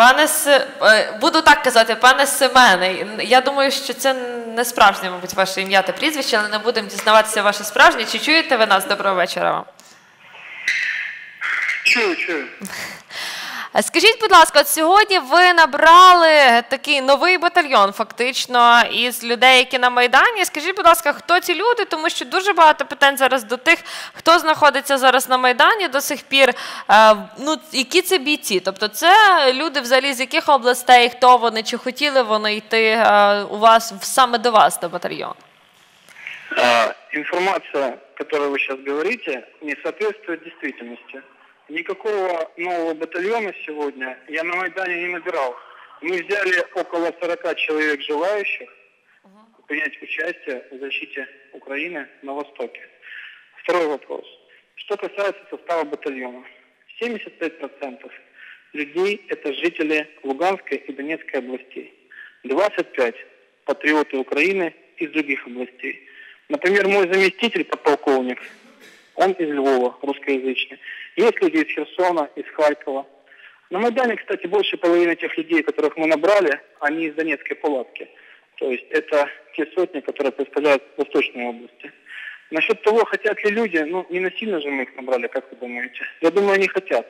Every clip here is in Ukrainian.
Пане С... е, буду так казати, пане Семене. Я думаю, що це не справжнє, мабуть, ваше ім'я та прізвище, але не будемо дізнаватися ваше справжнє. Чи чуєте ви нас? Доброго вечора вам. Чую, чую. Е, Скажіть, будь ласка, от сьогодні ви набрали такий новий батальйон, фактично, із людей, які на Майдані. Скажіть, будь ласка, хто ці люди? Тому що дуже багато питань зараз до тих, хто знаходиться зараз на Майдані до сих пір. Е, Ну, які це бійці? Тобто, це люди взагалі з яких областей, хто вони, чи хотіли вони йти е, у вас саме до вас до батальйону? А, информация, которую вы сейчас говорите, не соответствует действительности. Никакого нового батальона сегодня я на Майдане не набирал. Мы взяли около 40 человек желающих принять участие в защите Украины на Востоке. Второй вопрос. Что касается состава батальона. 75% людей – это жители Луганской и Донецкой областей. 25 – патриоты Украины из других областей. Например, мой заместитель, подполковник, он из Львова, русскоязычный. Есть люди из Херсона, из Харькова. На Майдане, кстати, больше половины тех людей, которых мы набрали, они из Донецкой палатки. То есть это те сотни, которые представляют Восточные области. Насчет того, хотят ли люди, ну, не насильно же мы их набрали, как вы думаете? Я думаю, они хотят.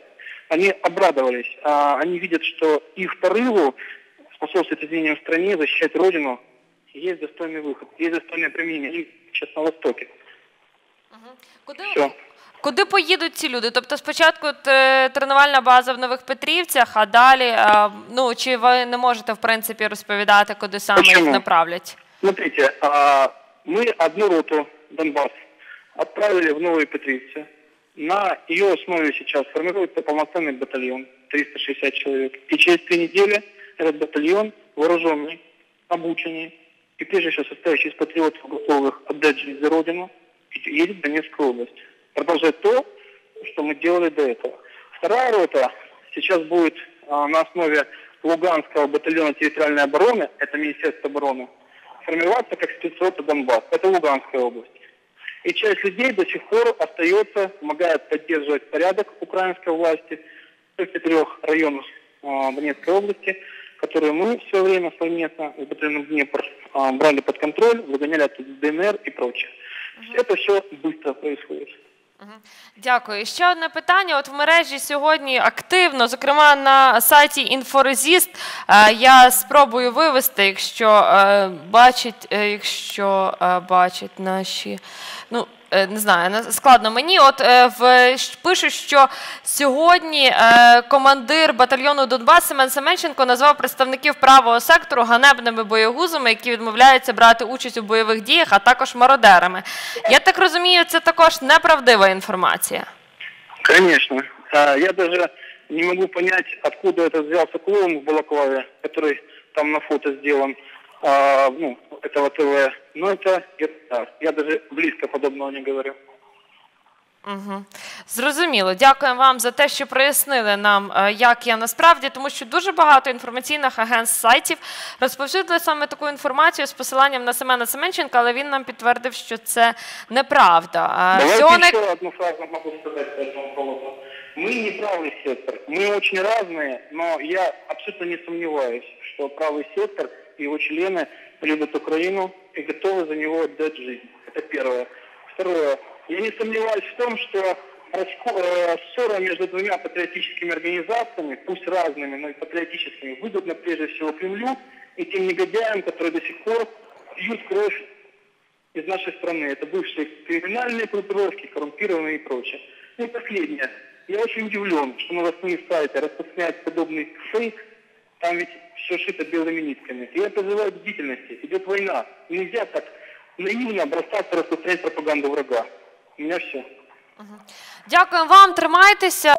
Они обрадовались, а, они видят, что их порыву способствовать изменениям в стране, защищать Родину, есть достойный выход, есть достойное применение. Они сейчас на Востоке. Куди, Все. куди поїдуть ці люди? Тобто спочатку от, е, тренувальна база в Нових Петрівцях, а далі, е, ну, чи ви не можете, в принципі, розповідати, куди саме їх Почему? направлять? Смотрите, а, мы одну роту Донбасс отправили в Новые Петрицы. На ее основе сейчас формируется полноценный батальон, 360 человек. И через три недели этот батальон, вооруженный, обученный, и прежде всего состоящий из патриотов, готовых отдать жизнь за Родину, едет в Донецкую область. Продолжать то, что мы делали до этого. Вторая рота сейчас будет а, на основе Луганского батальона территориальной обороны, это Министерство обороны, формироваться как спецрота Донбасс. Это Луганская область. И часть людей до сих пор остается, помогает поддерживать порядок украинской власти в четырех районах а, Донецкой области, которые мы все время совместно с батальоном Днепр а, брали под контроль, выгоняли оттуда ДНР и прочее. Это все быстро происходит. Дякую. Ще одне питання. От в мережі сьогодні активно, зокрема на сайті Інфорезіст, е, я спробую вивести, якщо е, бачить, е, якщо бачать наші. Ну, не знаю, на- складно мені. От е, в пишуть, що сьогодні е, командир батальйону Донбас Семен Семенченко назвав представників правого сектору ганебними боєгузами, які відмовляються брати участь у бойових діях, а також мародерами. Я так розумію, це також неправдива інформація. А, Я даже не могу понять, откуда это взялся клоун в Балаклаве, который там на фото а, ну, этого ТВ. Но это ерунда. Я даже близко подобного не говорю. Угу. Зрозуміло. Дякуємо вам за те, що прояснили нам, е, як я насправді, тому що дуже багато інформаційних агентств сайтів розповсюдили саме таку інформацію з посиланням на Семена Семенченка, але він нам підтвердив, що це неправда. Е, Давайте всього най- еще одну фразу могу сказать по этому поводу. Мы не правый сектор. Мы очень разные, но я абсолютно не сомневаюсь, что правый сектор и его члены любят Украину и готовы за него отдать жизнь. Это первое. Второе. Я не сомневаюсь в том, что э, ссора между двумя патриотическими организациями, пусть разными, но и патриотическими, выгодна прежде всего Кремлю и тем негодяям, которые до сих пор пьют кровь из нашей страны. Это бывшие криминальные группировки, коррумпированные и прочее. Ну и последнее. Я очень удивлен, что новостные сайты распространяют подобный фейк. Там ведь все шито белыми нитками. И я призываю к бдительности. Идет война. Нельзя так наивно бросаться распространять пропаганду врага. У меня все. Дякуємо вам, тримайтеся.